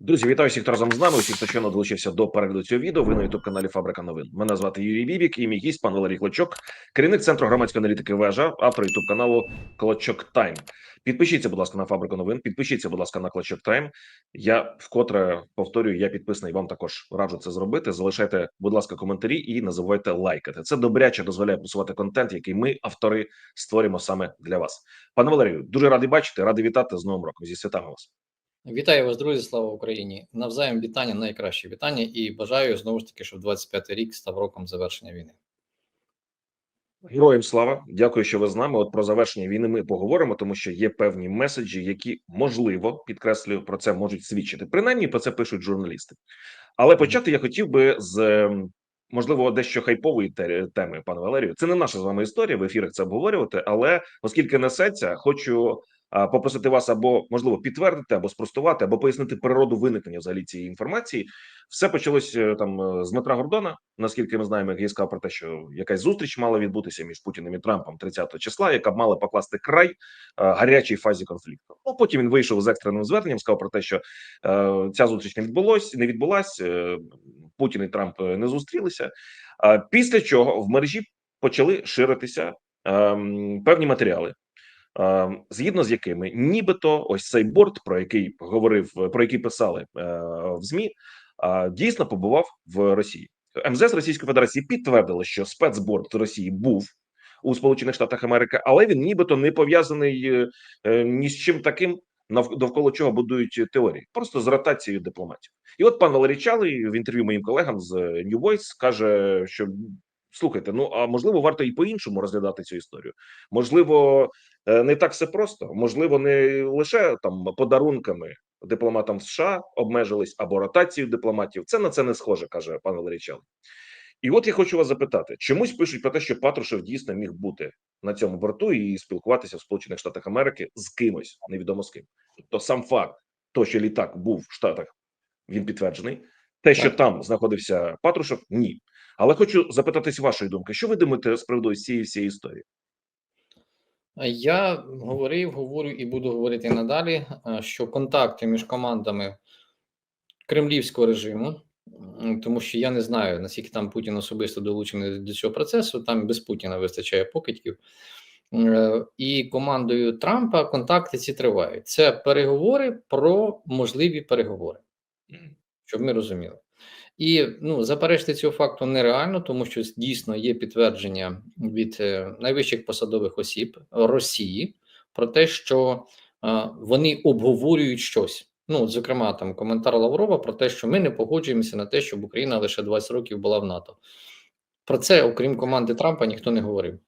Друзі, вітаю всіх, хто разом з нами. Усіх, хто щойно долучився до перегляду цього відео. Ви на youtube каналі Фабрика новин. Мене звати Юрій Бібік і мій гість пан Валерій Клочок, керівник центру громадської аналітики Вежа, автор youtube каналу Клочок Тайм. Підпишіться, будь ласка, на фабрику новин. Підпишіться, будь ласка, на Клочок Тайм. Я вкотре повторюю, я підписаний. Вам також раджу це зробити. Залишайте, будь ласка, коментарі і не забувайте лайкати. Це добряче дозволяє просувати контент, який ми, автори, створюємо саме для вас. Пане Валерію, дуже радий бачити, радий вітати з новим роком. Зі святами вас. Вітаю вас, друзі! Слава Україні! Навзаєм вітання, найкраще вітання, і бажаю знову ж таки, щоб 25-й рік став роком завершення війни. Героям слава, дякую, що ви з нами. От про завершення війни ми поговоримо, тому що є певні меседжі, які можливо підкреслюю про це можуть свідчити. Принаймні про це пишуть журналісти. Але почати я хотів би з ем, можливо дещо хайпової те- теми, пане Валерію. Це не наша з вами історія в ефірах це обговорювати. Але оскільки несеться, хочу попросити вас або можливо підтвердити, або спростувати, або пояснити природу виникнення взагалі цієї інформації. Все почалось е, там е, з Дмитра Гордона. Наскільки ми знаємо, як я сказав про те, що якась зустріч мала відбутися між Путіним і Трампом 30 числа, яка б мала покласти край е, гарячій фазі конфлікту. Ну потім він вийшов з екстреним зверненням, сказав про те, що ця зустріч не відбулось, не відбулась. Путін і Трамп не зустрілися. Після чого в мережі почали ширитися ем, певні матеріали. Ем, Згідно з якими нібито ось цей борт, про який говорив, про який писали е, в змі, дійсно побував в Росії. МЗС Російської Федерації підтвердило, що спецборд Росії був у Сполучених Штатах Америки, але він нібито не пов'язаний е, е, ні з чим таким, довкола чого будують теорії, просто з ротацією дипломатів. І от пан Валерій Чалий в інтерв'ю моїм колегам з New Voice каже, що слухайте, ну а можливо, варто і по-іншому розглядати цю історію. Можливо, е, не так все просто. Можливо, не лише там подарунками дипломатам США обмежились або ротацією дипломатів. Це на це не схоже, каже пан Валерій Чалий. І от я хочу вас запитати: чомусь пишуть про те, що Патрушев дійсно міг бути на цьому борту і спілкуватися в Сполучених Штатах Америки з кимось, невідомо з ким. Тобто, сам факт, то що літак був в Штатах, він підтверджений. Те, що Так. там знаходився Патрушев, ні. Але хочу запитатись вашої думки, що ви думаєте з приводу цієї всієї історії? Я говорив, говорю і буду говорити надалі, е, що контакти між командами кремлівського режиму, тому що я не знаю, наскільки там Путін особисто долучений до цього процесу, там без Путіна вистачає покидьків. Е, І командою Трампа контакти ці тривають. Це переговори про можливі переговори. щоб ми розуміли. І ну, заперечити цього факту нереально, тому що дійсно є підтвердження від е, найвищих посадових осіб Росії про те, що е, вони обговорюють щось. Ну, зокрема, там коментар Лаврова про те, що ми не погоджуємося на те, щоб Україна лише 20 років була в НАТО. Про це, окрім команди Трампа, ніхто не говорив.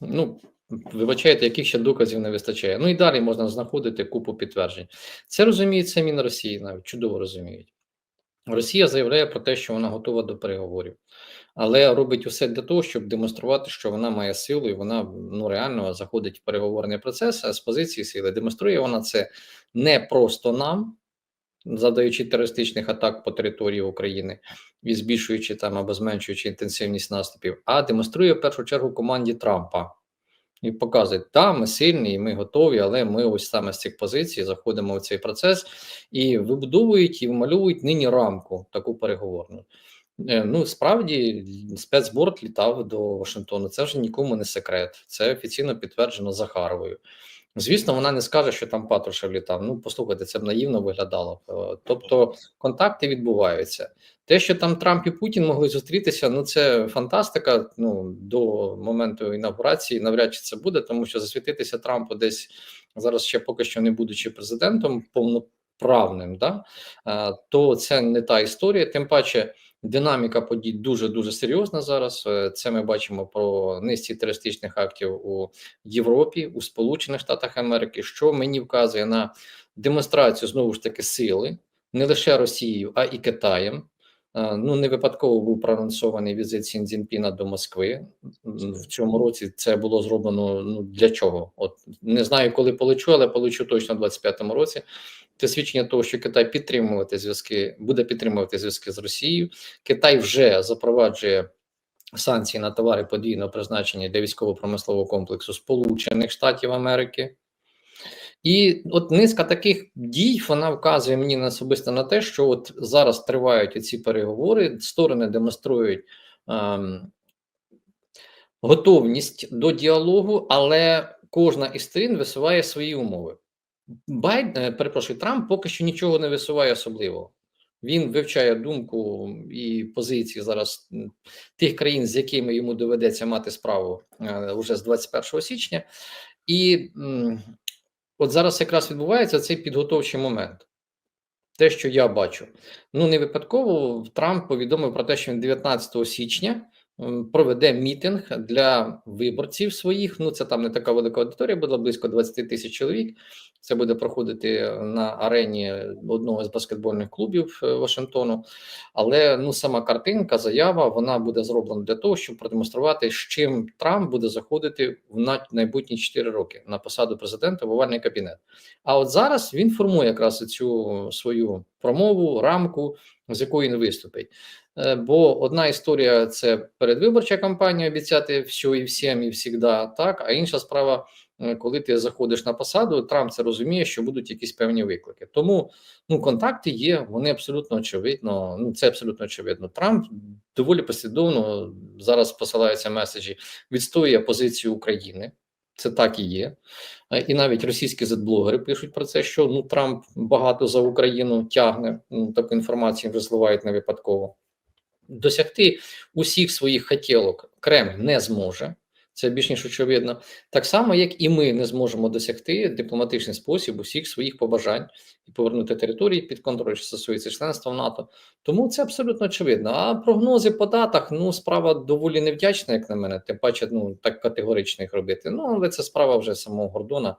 Ну, вибачайте, яких ще доказів не вистачає. Ну і далі можна знаходити купу підтверджень. Це розуміють самі Росії, навіть чудово розуміють. Росія заявляє про те, що вона готова до переговорів, але робить усе для того, щоб демонструвати, що вона має силу, і вона ну реально заходить в переговорний процес. А з позиції сили демонструє вона це не просто нам, завдаючи терористичних атак по території України і збільшуючи там або зменшуючи інтенсивність наступів, а демонструє в першу чергу команді Трампа. І показує, та ми сильні, і ми готові, але ми ось саме з цих позицій заходимо в цей процес і вибудовують і вмальовують нині рамку таку переговорну. Е, Ну, справді, спецборд літав до Вашингтону. Це вже нікому не секрет. Це офіційно підтверджено Захаровою. Звісно, вона не скаже, що там Патрушев літав. Ну, послухайте, це б наївно виглядало. Е, Тобто контакти відбуваються. Те, що там Трамп і Путін могли зустрітися, ну це фантастика. Ну до моменту інаугурації навряд чи це буде, тому що засвітитися Трампу десь зараз ще поки що не будучи президентом повноправним, да е, то це не та історія. Тим паче, динаміка подій дуже дуже серйозна зараз. Е, Це ми бачимо про низці терористичних актів у Європі, у Сполучених Штатах Америки, що мені вказує на демонстрацію знову ж таки сили не лише Росією, а і Китаєм. Е, Ну, не випадково був проанонсований візит Сін Цзіньпіна до Москви в цьому році. Це було зроблено. Ну для чого? От не знаю, коли полечу, але полечу точно в 25-му році. Це свідчення того, що Китай підтримувати зв'язки, буде підтримувати зв'язки з Росією. Китай вже запроваджує санкції на товари подвійного призначення для військово-промислового комплексу Сполучених Штатів Америки. І от низка таких дій вона вказує мені на особисто на те, що от зараз тривають ці переговори, сторони демонструють ем, готовність до діалогу, але кожна із сторін висуває свої умови. Байден, перепрошую, Трамп поки що нічого не висуває особливого. Він вивчає думку і позиції зараз тих країн, з якими йому доведеться мати справу е, уже з 21 січня. І от зараз якраз відбувається цей підготовчий момент. Те, що я бачу, ну не випадково Трамп повідомив про те, що він 19 січня проведе мітинг для виборців своїх. Ну це там не така велика аудиторія, буде близько 20 тисяч чоловік. Це буде проходити на арені одного з баскетбольних клубів е, Вашингтону. Але ну сама картинка, заява, вона буде зроблена для того, щоб продемонструвати, з чим Трамп буде заходити в майбутні 4 роки на посаду президента в овальний кабінет. А от зараз він формує якраз цю свою промову, рамку, з якою він виступить. Е, Бо одна історія це передвиборча кампанія, обіцяти все і всім, і всігда, так. А інша справа, е, коли ти заходиш на посаду, Трамп це розуміє, що будуть якісь певні виклики. Тому ну контакти є, вони абсолютно очевидно. Ну це абсолютно очевидно. Трамп доволі послідовно зараз посилаються меседжі, відстоює позицію України. Це так і є. Е, І навіть російські зетблогери пишуть про це, що ну Трамп багато за Україну тягне. Ну, таку інформацію вже зливають не випадково. Досягти усіх своїх хотілок Кремль не зможе. Це більш ніж очевидно. Так само, як і ми не зможемо досягти дипломатичний спосіб усіх своїх побажань і повернути території під контроль, що стосується членства в НАТО. Тому це абсолютно очевидно. А прогнози по датах ну справа доволі невдячна, як на мене. Тим паче, ну так категорично їх робити. Ну але це справа вже самого Гордона.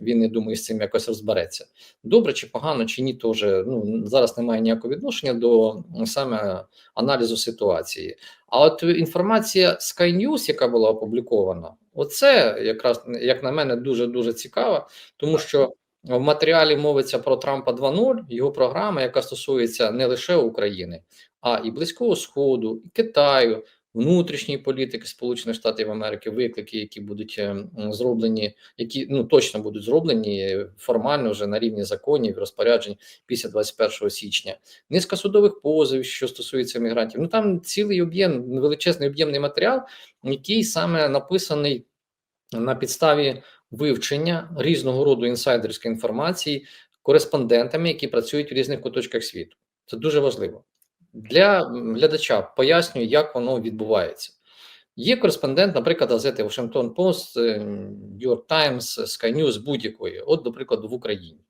Він не думаю, з цим якось розбереться. Добре чи погано, чи ні, то вже ну зараз немає ніякого відношення до саме аналізу ситуації. А от інформація Sky News, яка була опублікована, оце якраз як на мене дуже дуже цікаво, тому що в матеріалі мовиться про Трампа 2.0, його програма, яка стосується не лише України, а і Близького Сходу, і Китаю, внутрішньої політики Сполучених Штатів Америки, виклики, які будуть е, зроблені, які ну точно будуть зроблені е, формально вже на рівні законів розпоряджень після 21 січня. Низка судових позовів, що стосується мігрантів. Ну там цілий об'єм, величезний об'ємний матеріал, який саме написаний на підставі вивчення різного роду інсайдерської інформації кореспондентами, які працюють в різних куточках світу. Це дуже важливо для глядача. Пояснюю, як воно відбувається. Є кореспондент, наприклад, газети Washington Post, New York Times, Sky News будь-якої, от, до прикладу, в Україні.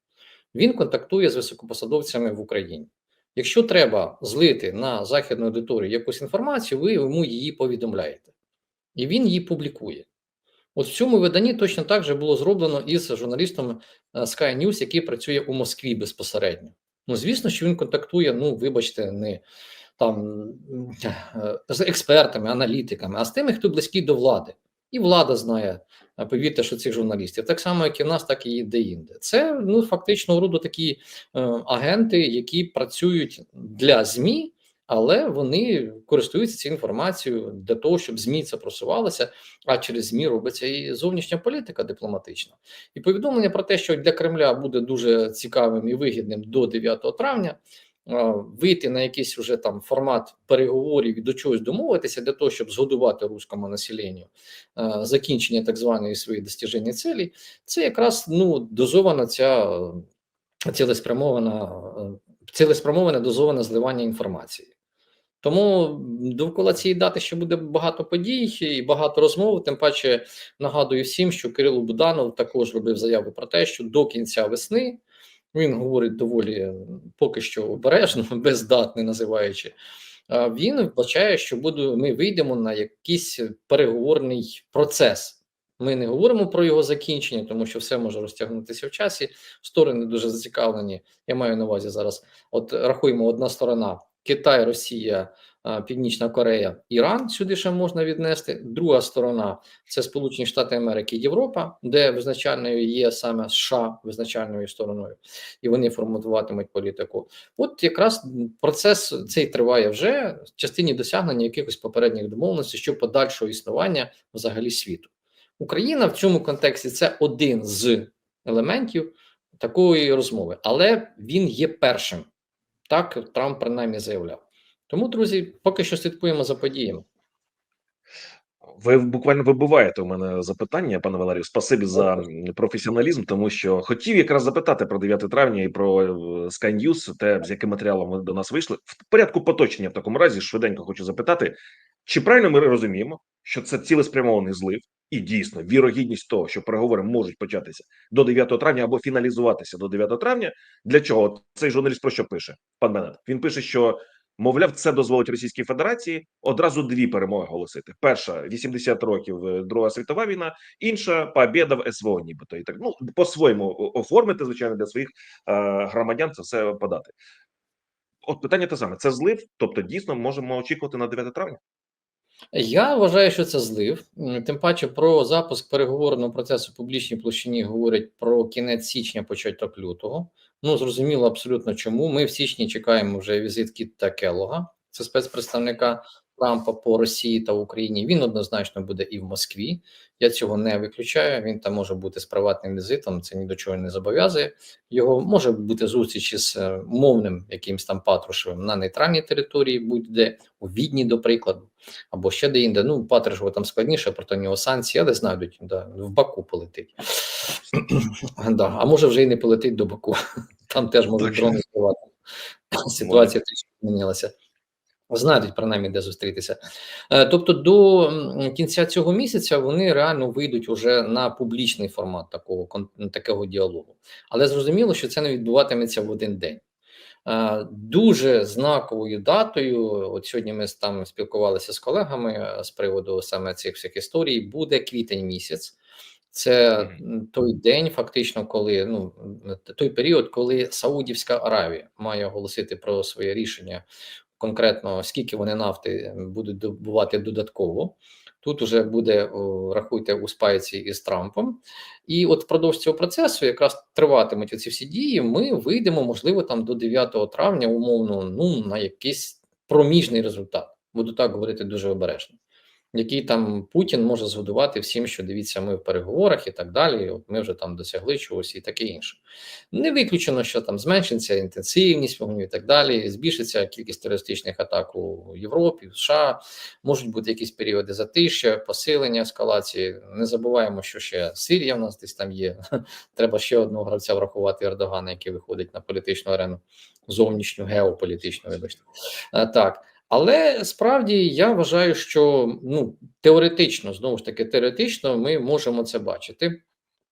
Він контактує з високопосадовцями в Україні. Якщо треба злити на західну аудиторію якусь інформацію, ви йому її повідомляєте, і він її публікує. От в цьому виданні точно так же було зроблено із журналістом е, Sky News, який працює у Москві безпосередньо. Ну, звісно, що він контактує, ну, вибачте, не там е, з експертами, аналітиками, а з тими, хто близький до влади. І влада знає, е, повірте, що цих журналістів, так само, як і в нас, так і де-інде. Це ну фактично роду такі е, агенти, які працюють для ЗМІ, але вони користуються цією інформацією для того, щоб ЗМІ це просувалося, а через ЗМІ робиться і зовнішня політика дипломатична. І повідомлення про те, що для Кремля буде дуже цікавим і вигідним до 9 травня. Вийти на якийсь уже там формат переговорів і до чогось домовитися для того, щоб згодувати руському населенню закінчення так званої своєї достіження цілі, це якраз ну дозована ця цілеспрямована цілеспрямоване дозоване зливання інформації. Тому довкола цієї дати ще буде багато подій і багато розмов. Тим паче нагадую всім, що Кирило Буданов також робив заяву про те, що до кінця весни він говорить доволі е, поки що обережно, без називаючи. Він вбачає, що буде, ми вийдемо на якийсь переговорний процес. Ми не говоримо про його закінчення, тому що все може розтягнутися в часі. Сторони дуже зацікавлені. Я маю на увазі зараз. От рахуємо одна сторона: Китай, Росія, Північна Корея, Іран. Сюди ще можна віднести. Друга сторона це Сполучені Штати Америки, Європа, де визначальною є саме США визначальною стороною, і вони формуватимуть політику. От якраз процес цей триває вже в частині досягнення якихось попередніх домовленостей щодо подальшого існування взагалі світу. Україна в цьому контексті це один з елементів такої розмови, але він є першим. Так Трамп принаймні заявляв. Тому, друзі, поки що слідкуємо за подіями. Ви буквально вибиваєте у мене запитання, пане Валерію. Спасибі за професіоналізм, тому що хотів якраз запитати про 9 травня і про е, Sky News, те, з яким матеріалом ви до нас вийшли. В порядку поточення в такому разі швиденько хочу запитати, чи правильно ми розуміємо, що це цілеспрямований злив, і дійсно вірогідність того, що переговори можуть початися до 9 травня або фіналізуватися до 9 травня. Для чого цей журналіст про що пише? Пан Беннет? Він пише, що Мовляв, це дозволить Російській Федерації одразу дві перемоги оголосити: перша 80 років е, Друга світова війна, інша побєда в СВО, нібито і так ну по-своєму оформити, звичайно, для своїх е, громадян це все подати. От питання те саме: це злив, тобто дійсно можемо очікувати на 9 травня. Я вважаю, що це злив. Тим паче про запуск переговорного процесу в публічній площині говорять про кінець січня, початок лютого. Ну зрозуміло абсолютно чому. Ми в січні чекаємо вже візит Кітта Келлога, це спецпредставника Трампа по Росії та Україні. Він однозначно буде і в Москві. Я цього не виключаю. Він там може бути з приватним візитом. Це ні до чого не зобов'язує. Його може бути зустріч із е, мовним якимсь там Патрушевим на нейтральній території, будь-де у Відні, до прикладу або ще де-інде. Ну, Патришево там складніше, проти нього санкції, але знайдуть, да, в Баку полетить. да, а може вже і не полетить до Баку. Там теж можуть дрони збивати. Ситуація трішки змінилася. Знайдуть принаймні, де зустрітися. Е, Тобто, до кінця цього місяця вони реально вийдуть уже на публічний формат такого такого діалогу. Але зрозуміло, що це не відбуватиметься в один день. Е, Дуже знаковою датою. От сьогодні ми там спілкувалися з колегами е, з приводу саме цих всіх історій. Буде квітень місяць. Це той день, фактично, коли ну той період, коли Саудівська Аравія має оголосити про своє рішення конкретно, скільки вони нафти будуть добувати додатково. Тут уже буде рахуйте у спайці із Трампом, і от впродовж цього процесу якраз триватимуть оці всі дії. Ми вийдемо, можливо, там до 9 травня, умовно, ну на якийсь проміжний результат. Буду так говорити дуже обережно. Який там Путін може згодувати всім, що дивіться, ми в переговорах і так далі. От ми вже там досягли чогось і таке інше. Не виключено, що там зменшиться інтенсивність вогню і так далі. Збільшиться кількість терористичних атак у Європі, в США. Можуть бути якісь періоди затища, посилення ескалації. Не забуваємо, що ще Сирія в нас десь там є. Треба ще одного гравця врахувати Ердогана, який виходить на політичну арену, зовнішню геополітичну, вибачте. Так. Але справді я вважаю, що ну теоретично, знову ж таки, теоретично, ми можемо це бачити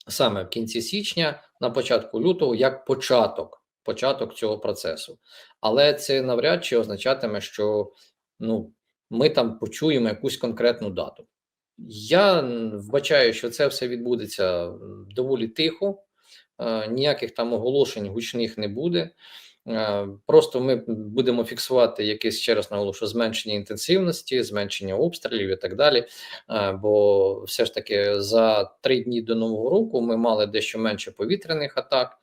саме в кінці січня, на початку лютого, як початок, початок цього процесу. Але це навряд чи означатиме, що ну ми там почуємо якусь конкретну дату. Я вбачаю, що це все відбудеться доволі тихо, е, ніяких там оголошень гучних не буде. Е, Просто ми будемо фіксувати якесь ще раз наголошую, зменшення інтенсивності, зменшення обстрілів і так далі. Е, Бо все ж таки за три дні до нового року ми мали дещо менше повітряних атак.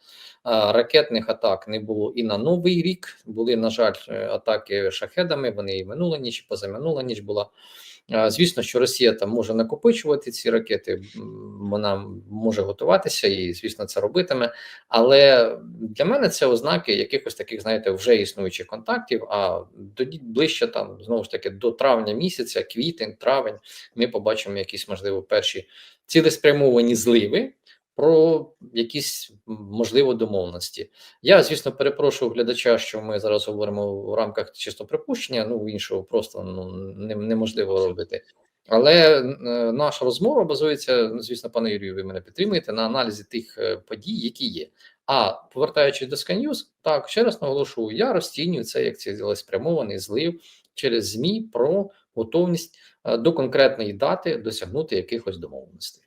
е, Ракетних атак не було і на новий рік. Були, на жаль, атаки шахедами. Вони і минула ніч, і позаминула ніч була. Звісно, що Росія там може накопичувати ці ракети, вона може готуватися і, звісно, це робитиме. Але для мене це ознаки якихось таких, знаєте, вже існуючих контактів. А тоді ближче там знову ж таки до травня місяця, квітень, травень, ми побачимо якісь можливо перші цілеспрямовані зливи. Про якісь можливо домовленості. Я, звісно, перепрошую глядача, що ми зараз говоримо в рамках чисто припущення, ну іншого просто ну неможливо робити. Але е, наша розмова базується, звісно, пане Юрію, ви мене підтримуєте на аналізі тих е, подій, які є. А повертаючись до News, так ще раз наголошую, я розцінюю це як цілеспрямований злив через ЗМІ про готовність е, до конкретної дати досягнути якихось домовленостей.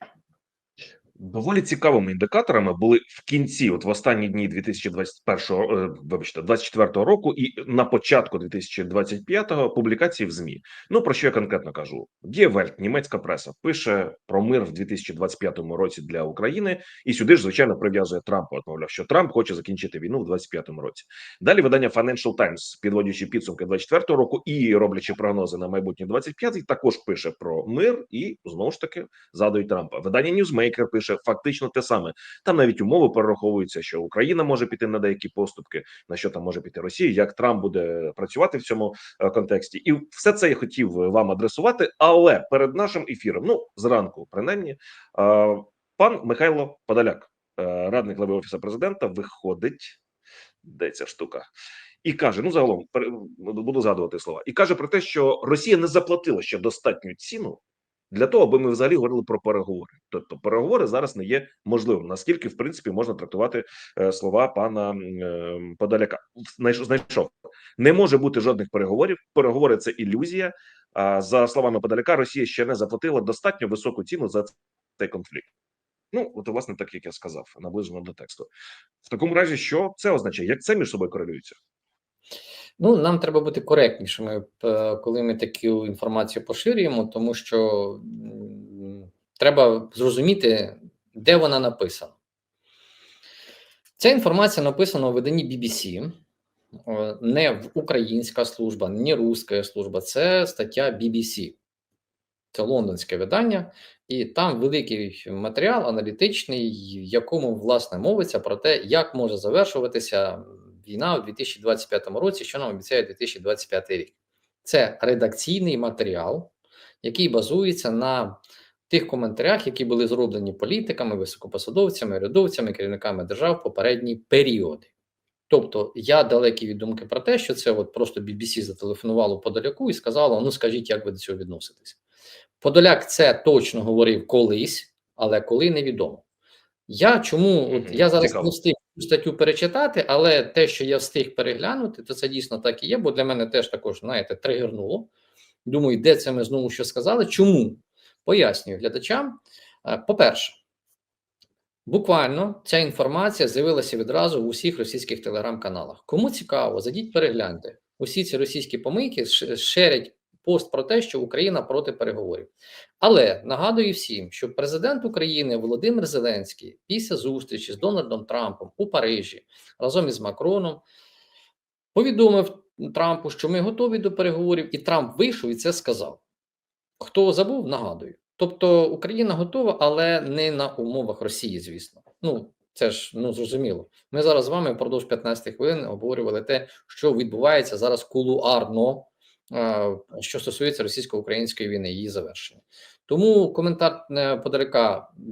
Доволі цікавими індикаторами були в кінці, от в останні дні 2021, е, вибачте, 24 року і на початку 2025 публікації в ЗМІ. Ну про що я конкретно кажу? Die Welt, німецька преса, пише про мир в 2025 році для України, і сюди ж звичайно прив'язує Трампа. Мовляв, що Трамп хоче закінчити війну в 25 році. Далі видання Financial Times, підводячи підсумки 24 року і роблячи прогнози на майбутнє 25, також пише про мир і знову ж таки згадують Трампа. Видання Newsmaker пише пише фактично те саме. Там навіть умови перераховуються, що Україна може піти на деякі поступки, на що там може піти Росія, як Трамп буде працювати в цьому е, контексті, і все це я хотів вам адресувати. Але перед нашим ефіром, ну зранку, принаймні, е, пан Михайло Подоляк, е, радник глави офісу президента, виходить. Де ця штука? І каже: ну загалом буду згадувати слова, і каже про те, що Росія не заплатила ще достатню ціну для того, аби ми взагалі говорили про переговори. Тобто, переговори зараз не є можливим. Наскільки в принципі можна трактувати е, слова пана е, Подоляка? Знайшов не може бути жодних переговорів. Переговори це ілюзія. А за словами Подоляка, Росія ще не заплатила достатньо високу ціну за цей конфлікт. Ну, от, власне, так як я сказав, наближено до тексту. В такому разі, що це означає? Як це між собою корелюється? Ну, нам треба бути коректнішими, е, коли ми таку інформацію поширюємо, тому що треба зрозуміти, де вона написана. Ця інформація написана у виданні BBC, не в українська служба, не руська служба, це стаття BBC. Це лондонське видання, і там великий матеріал аналітичний, в якому власне мовиться про те, як може завершуватися війна у 2025 році, що нам обіцяє 2025 рік. Це редакційний матеріал, який базується на тих коментарях, які були зроблені політиками, високопосадовцями, урядовцями, керівниками держав в попередні періоди. Тобто я далекий від думки про те, що це от просто BBC зателефонувало Подоляку і сказало: ну скажіть, як ви до цього відноситесь. Подоляк це точно говорив колись, але коли невідомо. Я чому от я зараз не встиг статтю перечитати, але те, що я встиг переглянути, то це дійсно так і є, бо для мене теж також, знаєте, тригернуло. Думаю, де це ми знову що сказали? Чому? Пояснюю глядачам. Е, По-перше, буквально ця інформація з'явилася відразу в усіх російських телеграм-каналах. Кому цікаво, зайдіть перегляньте. Усі ці російські помийки шерять пост про те, що Україна проти переговорів. Але нагадую всім, що президент України Володимир Зеленський після зустрічі з Дональдом Трампом у Парижі разом із Макроном повідомив Трампу, що ми готові до переговорів, і Трамп вийшов і це сказав. Хто забув, нагадую. Тобто Україна готова, але не на умовах Росії, звісно. Ну це ж ну зрозуміло. Ми зараз з вами впродовж 15 хвилин обговорювали те, що відбувається зараз кулуарно, що стосується російсько-української війни, її завершення. Тому коментар е,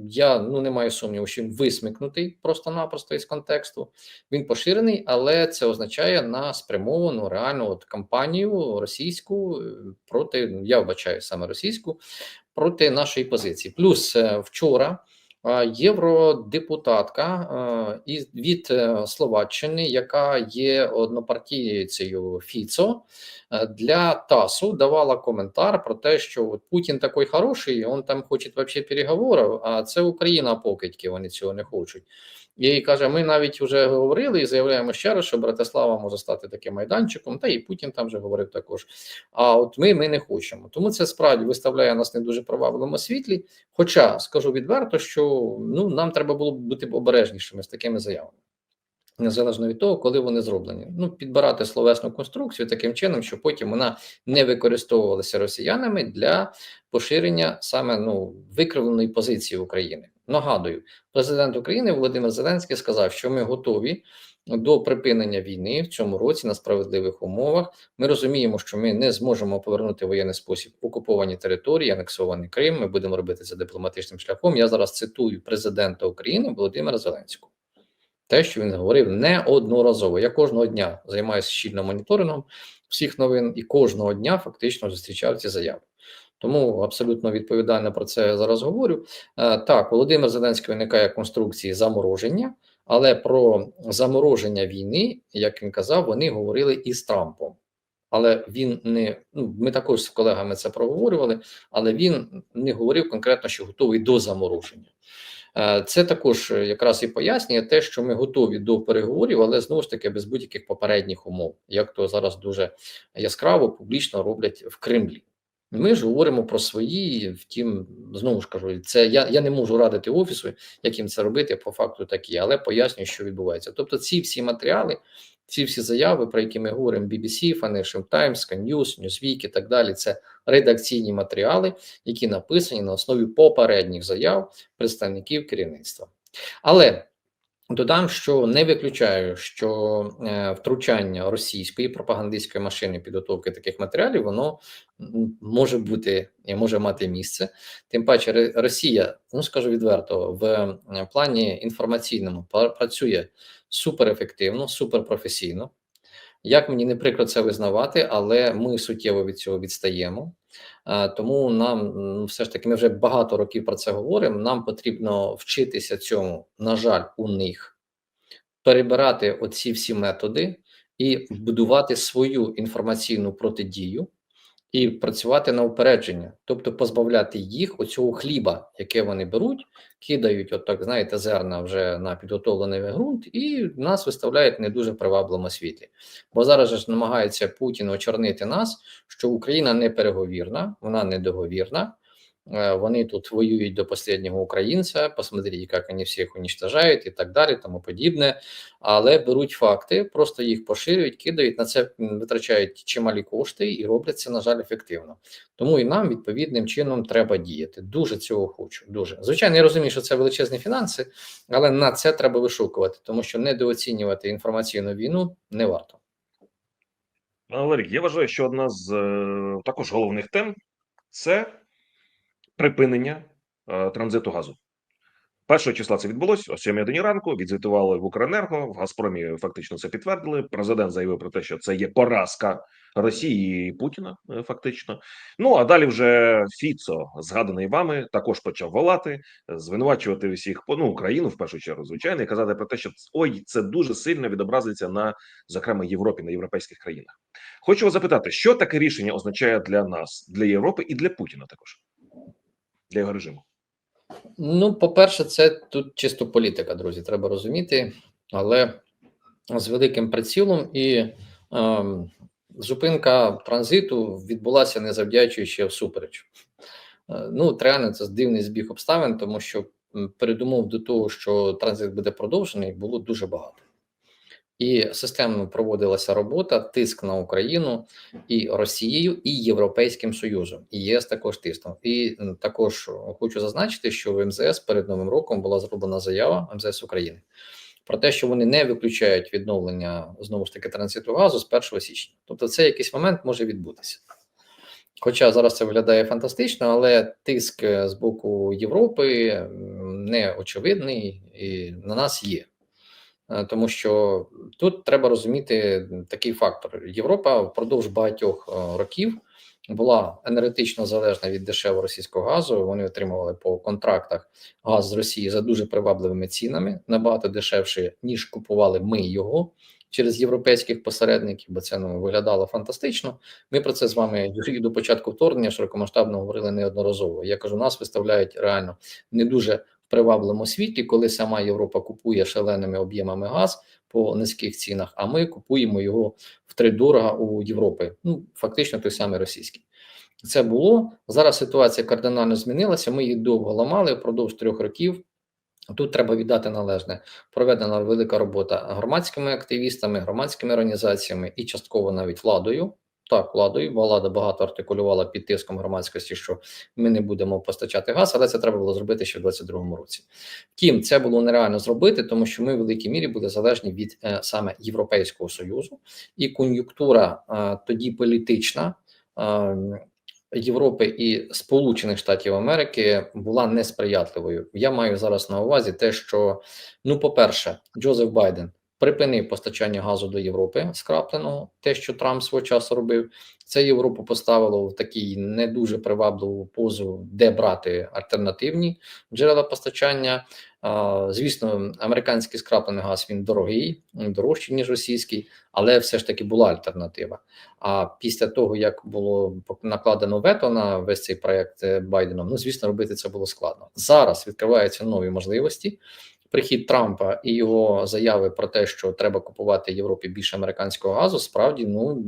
я ну не маю сумніву, що він висмикнутий просто-напросто із контексту. Він поширений, але це означає на спрямовану реальну от кампанію російську е, проти, я вбачаю саме російську, проти нашої позиції. Плюс е, вчора е, євродепутатка від е, Словаччини, яка є однопартійцею Фіцо, е, для ТАСу давала коментар про те, що от Путін такий хороший, він там хоче вообще переговорів, а це Україна покидьки, вони цього не хочуть. І каже: ми навіть вже говорили і заявляємо ще раз, що Братислава може стати таким майданчиком, та і Путін там вже говорив також. А от ми, ми не хочемо. Тому це справді виставляє нас не дуже привабливому світлі. Хоча скажу відверто, що ну нам треба було бути обережнішими з такими заявами. Незалежно від того, коли вони зроблені, ну підбирати словесну конструкцію таким чином, щоб потім вона не використовувалася росіянами для поширення саме ну викривленої позиції України. Нагадую, президент України Володимир Зеленський сказав, що ми готові до припинення війни в цьому році на справедливих умовах. Ми розуміємо, що ми не зможемо повернути воєнний спосіб окуповані території, анексований Крим. Ми будемо робити це дипломатичним шляхом. Я зараз цитую президента України Володимира Зеленського. Те, що він говорив неодноразово. Я кожного дня займаюся щільно моніторингом всіх новин і кожного дня фактично зустрічав ці заяви. Тому абсолютно відповідально про це зараз говорю. Е, Так, Володимир Зеленський виникає конструкції замороження, але про замороження війни, як він казав, вони говорили із Трампом. Але він не ну ми також з колегами це проговорювали, але він не говорив конкретно, що готовий до замороження. Е, Це також якраз і пояснює те, що ми готові до переговорів, але знову ж таки без будь-яких попередніх умов, як то зараз дуже яскраво публічно роблять в Кремлі. Ми ж говоримо про свої, втім, знову ж кажу, це я, я не можу радити офісу, як їм це робити, по факту такі, але пояснюю, що відбувається. Тобто, ці всі матеріали Ці всі заяви, про які ми говоримо, BBC, Financial Times, Sky News, Newsweek і так далі, це редакційні матеріали, які написані на основі попередніх заяв представників керівництва. Але Додам, що не виключаю, що е, втручання російської пропагандистської машини підготовки таких матеріалів воно може бути і може мати місце. Тим паче, Росія, ну скажу відверто, в е, плані інформаційному працює суперефективно, суперпрофесійно. Як мені не прикро це визнавати, але ми суттєво від цього відстаємо. Е, Тому нам все ж таки ми вже багато років про це говоримо. Нам потрібно вчитися цьому, на жаль, у них, перебирати оці всі методи і будувати свою інформаційну протидію і працювати на упередження, тобто позбавляти їх оцього хліба, яке вони беруть, кидають, от так знаєте, зерна вже на підготовлений ґрунт, і нас виставляють не дуже привабливому світлі. Бо зараз ж намагається Путін очорнити нас, що Україна не переговірна, вона не договірна. Е, Вони тут воюють до останнього українця, посмотрите, як вони всіх уничтожають і так далі, тому подібне. Але беруть факти, просто їх поширюють, кидають на це витрачають чималі кошти і роблять це, на жаль, ефективно. Тому і нам відповідним чином треба діяти. Дуже цього хочу. Дуже звичайно, я розумію, що це величезні фінанси, але на це треба вишукувати, тому що недооцінювати інформаційну війну не варто. Валерій, я вважаю, що одна з е, також головних тем це припинення е, транзиту газу. Першого числа це відбулось о 7 годині ранку. Відзвітували в Укренерго. В Газпромі фактично це підтвердили. Президент заявив про те, що це є поразка Росії і Путіна. е, Фактично. Ну а далі вже Фіцо, згаданий вами, також почав волати, звинувачувати всіх ну, Україну в першу чергу, звичайно, і казати про те, що ой, це дуже сильно відобразиться на зокрема Європі, на європейських країнах. Хочу вас запитати, що таке рішення означає для нас, для Європи і для Путіна також для його режиму. Ну, по-перше, це тут чисто політика, друзі, треба розуміти, але з великим прицілом і ем, зупинка транзиту відбулася не завдячуючи всупереч. Е, Ну, реально, це дивний збіг обставин, тому що передумов до того, що транзит буде продовжений, було дуже багато. І системно проводилася робота, тиск на Україну і Росією, і Європейським Союзом. І ЄС також тиснув. І також хочу зазначити, що в МЗС перед новим роком була зроблена заява МЗС України про те, що вони не виключають відновлення знову ж таки транзиту газу з 1 січня. Тобто, це якийсь момент може відбутися. Хоча зараз це виглядає фантастично, але тиск е, з боку Європи не очевидний і на нас є. Е, Тому що тут треба розуміти такий фактор: Європа впродовж багатьох е, років була енергетично залежна від дешевого російського газу. Вони отримували по контрактах газ з Росії за дуже привабливими цінами, набагато дешевше, ніж купували ми його через європейських посередників, бо це ну виглядало фантастично. Ми про це з вами до початку вторгнення широкомасштабно говорили неодноразово. Я кажу, нас виставляють реально не дуже привабливому світі, коли сама Європа купує шаленими об'ємами газ по низьких цінах, а ми купуємо його втридорога у Європи. Ну фактично той самий російський. Це було зараз. Ситуація кардинально змінилася. Ми її довго ламали впродовж трьох років. Тут треба віддати належне. Проведена велика робота громадськими активістами, громадськими організаціями і частково навіть владою. Так, владою, бо влада багато артикулювала під тиском громадськості, що ми не будемо постачати газ, але це треба було зробити ще в 2022 році. Втім, це було нереально зробити, тому що ми в великій мірі були залежні від е, саме Європейського союзу, і кон'юнктура е, тоді політична. Е, Європи і Сполучених Штатів Америки була несприятливою. Я маю зараз на увазі те, що ну, по-перше, Джозеф Байден припинив постачання газу до Європи скрапленого, те, що Трамп свого часу робив, це Європу поставило в такий не дуже привабливу позу, де брати альтернативні джерела постачання. Звісно, американський скраплений газ він дорогий, дорожчий ніж російський, але все ж таки була альтернатива. А після того, як було накладено вето на весь цей проект Байденом, ну звісно, робити це було складно. Зараз відкриваються нові можливості. Прихід Трампа і його заяви про те, що треба купувати Європі більше американського газу, справді ну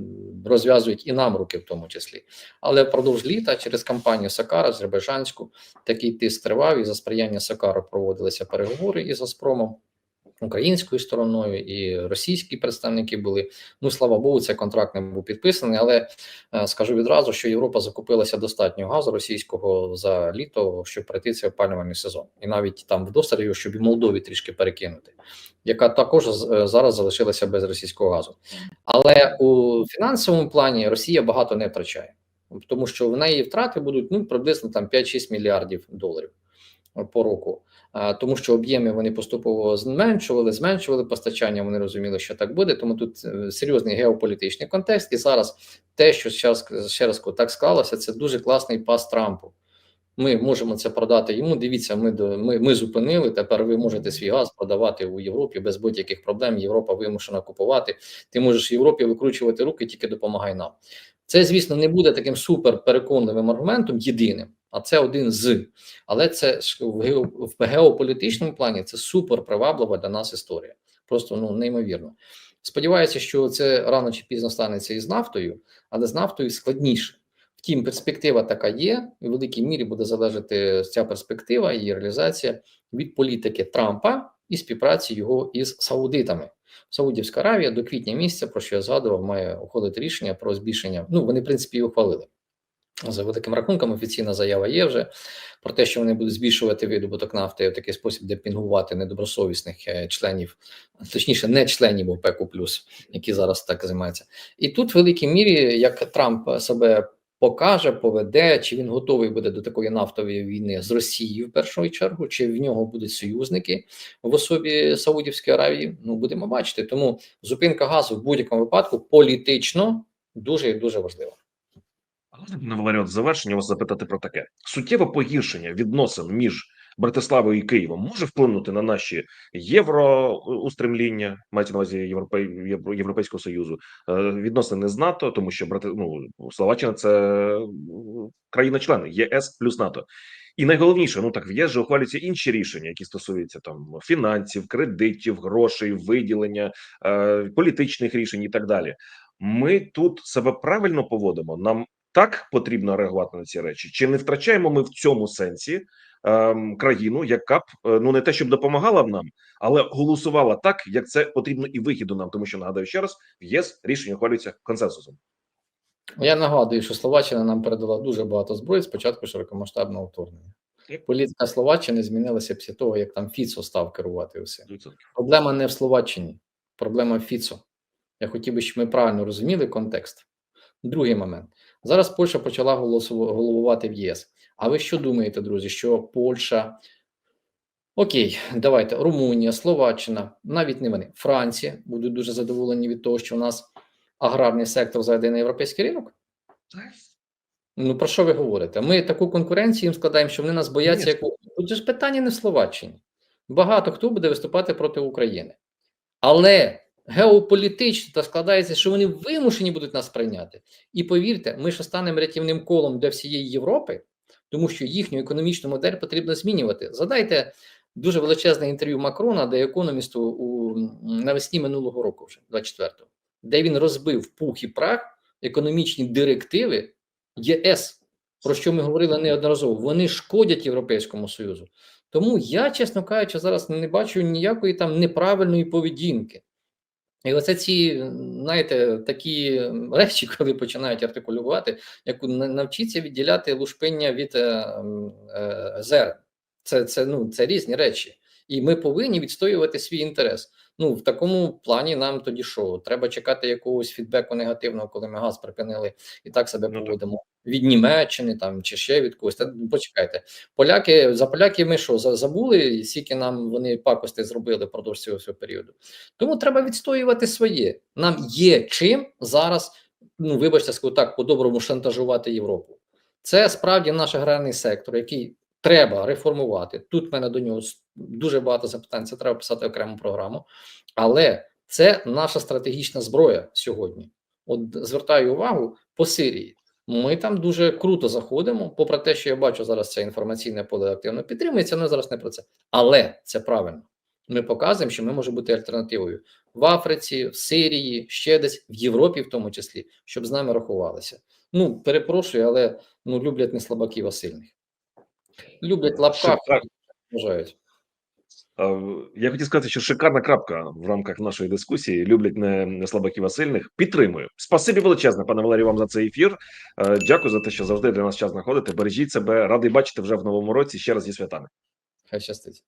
розв'язують і нам руки, в тому числі. Але впродовж літа через кампанію Сакара Азербайджанську такий тиск тривав, і за сприяння Сакару проводилися переговори із Газпромом. Українською стороною, і російські представники були. Ну слава Богу, цей контракт не був підписаний. Але е, скажу відразу, що Європа закупилася достатньо газу російського за літо, щоб пройти цей опалювальний сезон, і навіть там вдосталь його, щоб і Молдові трішки перекинути, яка також е, зараз залишилася без російського газу. Але у фінансовому плані Росія багато не втрачає, тому що в неї втрати будуть ну приблизно там 5-6 мільярдів доларів по року. Тому що об'єми вони поступово зменшували, зменшували постачання. Вони розуміли, що так буде. Тому тут е, серйозний геополітичний контекст. І зараз те, що зараз ще раз так склалося, це дуже класний пас Трампу. Ми можемо це продати йому. Дивіться, ми ми, ми зупинили. Тепер ви можете свій газ продавати у Європі без будь-яких проблем. Європа вимушена купувати. Ти можеш Європі викручувати руки, тільки допомагай нам. Це, звісно, не буде таким супер переконливим аргументом, єдиним, а це один з. Але це в гео- в геополітичному плані це супер приваблива для нас історія. Просто ну неймовірно. Сподіваюся, що це рано чи пізно станеться і з нафтою, але з нафтою складніше. Втім, перспектива така є, і в великій мірі буде залежати ця перспектива і реалізація від політики Трампа і співпраці його із саудитами. Саудівська Аравія до квітня місяця, про що я згадував, має ухвалити рішення про збільшення. Ну вони в принципі і ухвалили. За великим рахунком, офіційна заява є вже про те, що вони будуть збільшувати видобуток нафти в такий спосіб, де пінгувати недобросовісних е, членів, точніше, не членів ОПЕКу+, які зараз так займаються. І тут, в великій мірі, як Трамп себе покаже, поведе, чи він готовий буде до такої нафтової війни з Росією в першу чергу, чи в нього будуть союзники в особі Саудівської Аравії. Ну будемо бачити. Тому зупинка газу в будь-якому випадку політично дуже і дуже важлива. На Валерій, от завершення вас запитати про таке: суттєве погіршення відносин між Братиславою і Києвом може вплинути на наші євроустремління, мається на увазі Європей, Європейського Союзу, е, відносини з НАТО, тому що брати, ну, Словаччина це країна-члени ЄС плюс НАТО. І найголовніше, ну так в ЄС же ухвалюються інші рішення, які стосуються там фінансів, кредитів, грошей, виділення, е, політичних рішень і так далі. Ми тут себе правильно поводимо. Нам так потрібно реагувати на ці речі, чи не втрачаємо ми в цьому сенсі ем, країну, яка б е, ну не те, щоб допомагала б нам, але голосувала так, як це потрібно і вигідно нам, тому що нагадаю ще раз, в ЄС рішення ухвалюється консенсусом. Я нагадую, що Словаччина нам передала дуже багато зброї з початку широкомасштабного вторгнення. Політика Словаччини змінилася після того, як там Фіцо став керувати усім. Проблема не в Словаччині, проблема в Фіцо. Я хотів би, щоб ми правильно розуміли контекст. Другий момент. Зараз Польща почала головувати в ЄС. А ви що думаєте, друзі? Що Польща, окей, давайте, Румунія, Словаччина, навіть не вони, Франція будуть дуже задоволені від того, що у нас аграрний сектор зайде на європейський ринок? Ну про що ви говорите? Ми таку конкуренцію їм складаємо, що вони нас бояться. Як... Тут же ж питання не в Словаччині. Багато хто буде виступати проти України. Але геополітично так складається, що вони вимушені будуть нас прийняти. І повірте, ми ж станемо рятівним колом для всієї Європи, тому що їхню економічну модель потрібно змінювати. Задайте дуже величезне інтерв'ю Макрона, де економісту у навесні минулого року, вже 24-го, де він розбив пух і прах економічні директиви ЄС, про що ми говорили неодноразово. Вони шкодять Європейському Союзу. Тому я, чесно кажучи, зараз не бачу ніякої там неправильної поведінки. І оце ці, знаєте, такі речі, коли починають артикулювати, як на- навчіться відділяти лушпиння від е, е, зерен. Це, це, ну, це різні речі. І ми повинні відстоювати свій інтерес. Ну, в такому плані нам тоді що? Треба чекати якогось фідбеку негативного, коли ми газ припинили і так себе Ну, так. поводимо від Німеччини там чи ще від когось. Та почекайте. Поляки за поляки ми що за- забули, скільки нам вони пакости зробили впродовж цього всього періоду. Тому треба відстоювати своє. Нам є чим зараз, ну вибачте, скажу так, по-доброму шантажувати Європу. Це справді наш аграрний сектор, який треба реформувати. Тут в мене до нього дуже багато запитань. Це треба писати окрему програму. Але це наша стратегічна зброя сьогодні. От звертаю увагу по Сирії. Ми там дуже круто заходимо, попри те, що я бачу зараз це інформаційне поле активно підтримується, але зараз не про це. Але це правильно. Ми показуємо, що ми можемо бути альтернативою в Африці, в Сирії, ще десь в Європі, в тому числі, щоб з нами рахувалися. Ну перепрошую, але ну люблять не слабаків, а сильних. Люблять лапка, вважають. Е, Я хотів сказати, що шикарна крапка в рамках нашої дискусії. Люблять не, не слабаків, а сильних. Підтримую. Спасибі величезне, пане Валерію, вам за цей ефір. Е, Дякую за те, що завжди для нас час знаходите. Бережіть себе. Радий бачити вже в новому році. Ще раз зі святами. Хай щастить.